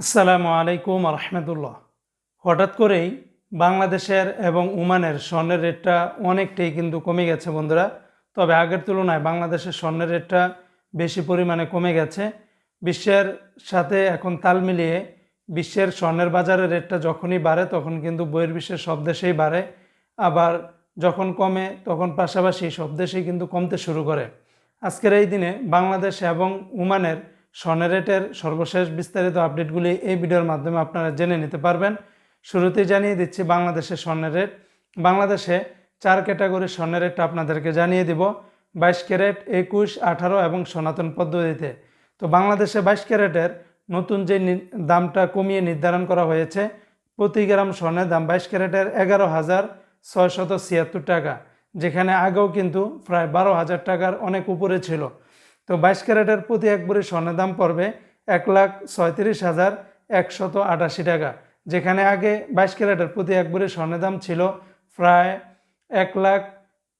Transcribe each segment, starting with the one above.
আসসালামু আলাইকুম রহমতুল্লাহ হঠাৎ করেই বাংলাদেশের এবং ওমানের স্বর্ণের রেটটা অনেকটাই কিন্তু কমে গেছে বন্ধুরা। তবে আগের তুলনায় বাংলাদেশের স্বর্ণের রেটটা বেশি পরিমাণে কমে গেছে। বিশ্বের সাথে এখন তাল মিলিয়ে বিশ্বের স্বর্ণের বাজারের রেটটা যখনই বাড়ে, তখন কিন্তু বহির্বিশ্বের সব দেশেই বাড়ে। আবার যখন কমে, তখন পাশাপাশি সব দেশেই কিন্তু কমতে শুরু করে। আজকের এই দিনে বাংলাদেশ এবং ওমানের স্বর্ণের রেটের সর্বশেষ বিস্তারিত আপডেটগুলি এই ভিডিওর মাধ্যমে আপনারা জেনে নিতে পারবেন। শুরুতেই জানিয়ে দিচ্ছি বাংলাদেশের স্বর্ণের রেট বাংলাদেশে চার ক্যাটাগরির স্বর্ণের রেটটা আপনাদেরকে জানিয়ে দিব। বাইশ ক্যারেট, একুশ, আঠারো এবং সনাতন পদ্ধতিতে। তো বাংলাদেশে বাইশ ক্যারেটের নতুন যে দামটা কমিয়ে নির্ধারণ করা হয়েছে, প্রতি গ্রাম স্বর্ণের দাম বাইশ ক্যারেটের এগারো হাজার ছয়শত ছিয়াত্তর টাকা, যেখানে আগেও কিন্তু প্রায় বারো হাজার টাকার অনেক উপরে ছিল। তো বাইশ ক্যারেটের প্রতি এক ভরি স্বর্ণের দাম পড়বে এক লাখ ছয়ত্রিশ হাজার একশত আটাশি টাকা, যেখানে আগে বাইশ ক্যারেটের প্রতি এক ভরি স্বর্ণের দাম ছিল প্রায় এক লাখ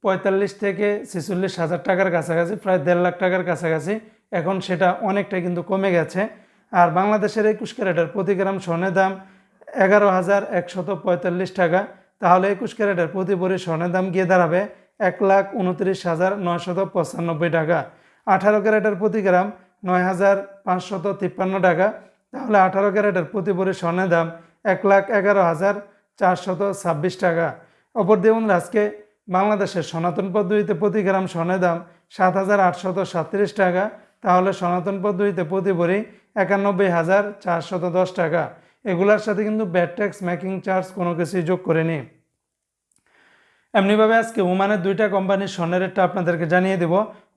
পঁয়তাল্লিশ থেকে ছেচল্লিশ হাজার টাকার কাছাকাছি, প্রায় দেড় লাখ টাকার কাছাকাছি। এখন সেটা অনেকটা কিন্তু কমে গেছে। আর বাংলাদেশের একুশ ক্যারেটের প্রতি গ্রাম স্বর্ণের দাম এগারো হাজার একশত পঁয়তাল্লিশ টাকা, তাহলে একুশ ক্যারেটের প্রতি ভরি স্বর্ণের দাম গিয়ে দাঁড়াবে এক লাখ উনত্রিশ হাজার নয়শত পঁচানব্বই টাকা। আঠারো ক্যারেটের প্রতি গ্রাম নয় হাজার পাঁচশত তিপ্পান্ন টাকা। তাহলে আঠারো ক্যারেটের প্রতি ভরি স্বর্ণের দাম এক লাখ এগারো হাজার চারশত ছাব্বিশ টাকা। অপর দেখুন আজকে বাংলাদেশের সনাতন পদ্ধতিতে প্রতি গ্রাম স্বর্ণের দাম সাত হাজার আটশত সাতত্রিশ টাকা। তাহলে সনাতন পদ্ধতিতে প্রতি ভরি একানব্বই হাজার চারশত দশ টাকা। এগুলার সাথে কিন্তু ব্যাড ট্যাক্স মেকিং চার্জ কোনো কিছুই যোগ করেনি। এমনিভাবে আজকে ওমানের দুইটা কোম্পানির স্বর্ণের রেটটা আপনাদেরকে জানিয়ে দেব।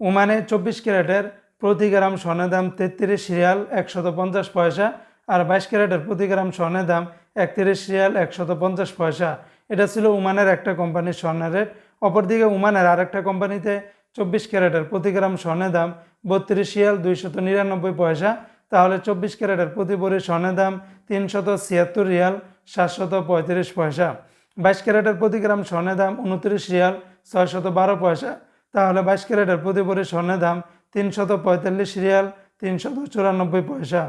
ওমানে চব্বিশ ক্যারেটের প্রতি গ্রাম স্বর্ণের দাম তেত্রিশ রিয়াল একশত পঞ্চাশ পয়সা আর বাইশ ক্যারেটের প্রতি গ্রাম স্বর্ণের দাম একত্রিশ রিয়াল একশত পঞ্চাশ পয়সা। এটা ছিল উমানের একটা কোম্পানির স্বর্ণের রেট। অপরদিকে উমানের আরেকটা কোম্পানিতে চব্বিশ ক্যারেটের প্রতি গ্রাম স্বর্ণের দাম বত্রিশ রিয়াল দুইশত নিরানব্বই পয়সা। তাহলে চব্বিশ ক্যারেটের প্রতি ভরি স্বর্ণের দাম তিনশত ছিয়াত্তর রিয়াল সাতশত পঁয়ত্রিশ পয়সা। বাইশ ক্যারেটের প্রতি গ্রাম স্বর্ণের দাম উনত্রিশ রিয়াল ছয়শত বারো পয়সা। তাহলে বাইশ ক্যারেটের প্রতি ভরি স্বর্ণের দাম তিনশত পঁয়তাল্লিশ রিয়াল তিনশত চুরানব্বই পয়সা।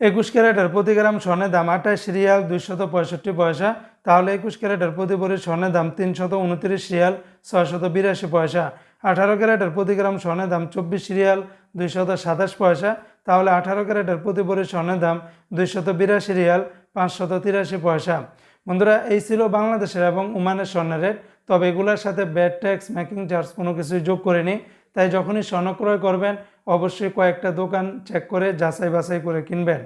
একুশ ক্যারেটের প্রতি গ্রাম স্বর্ণের দাম আঠাশ রিয়াল দুইশত পঁয়ষট্টি পয়সা। তাহলে একুশ ক্যারেটের প্রতি ভরি স্বর্ণের দাম তিনশত উনত্রিশ রিয়াল ছয়শত বিরাশি পয়সা। আঠারো ক্যারেটের প্রতি গ্রাম স্বর্ণের দাম চব্বিশ রিয়াল দুইশত সাতাশ পয়সা। তাহলে আঠারো ক্যারেটের প্রতি ভরি স্বর্ণের দাম দুইশত বিরাশি রিয়াল পাঁচশত তিরাশি পয়সা। বন্ধুরা, এই ছিল বাংলাদেশের এবং ওমানের স্বর্ণের। রেট তবে এগুলোর সাথে ব্যাড ট্যাক্স মেকিং চার্জ কোনো কিছু যোগ করেনি। তাই যখনই স্বর্ণ ক্রয় করবেন, অবশ্যই কয়েকটা দোকান চেক করে যাচাই বাছাই করে কিনবেন।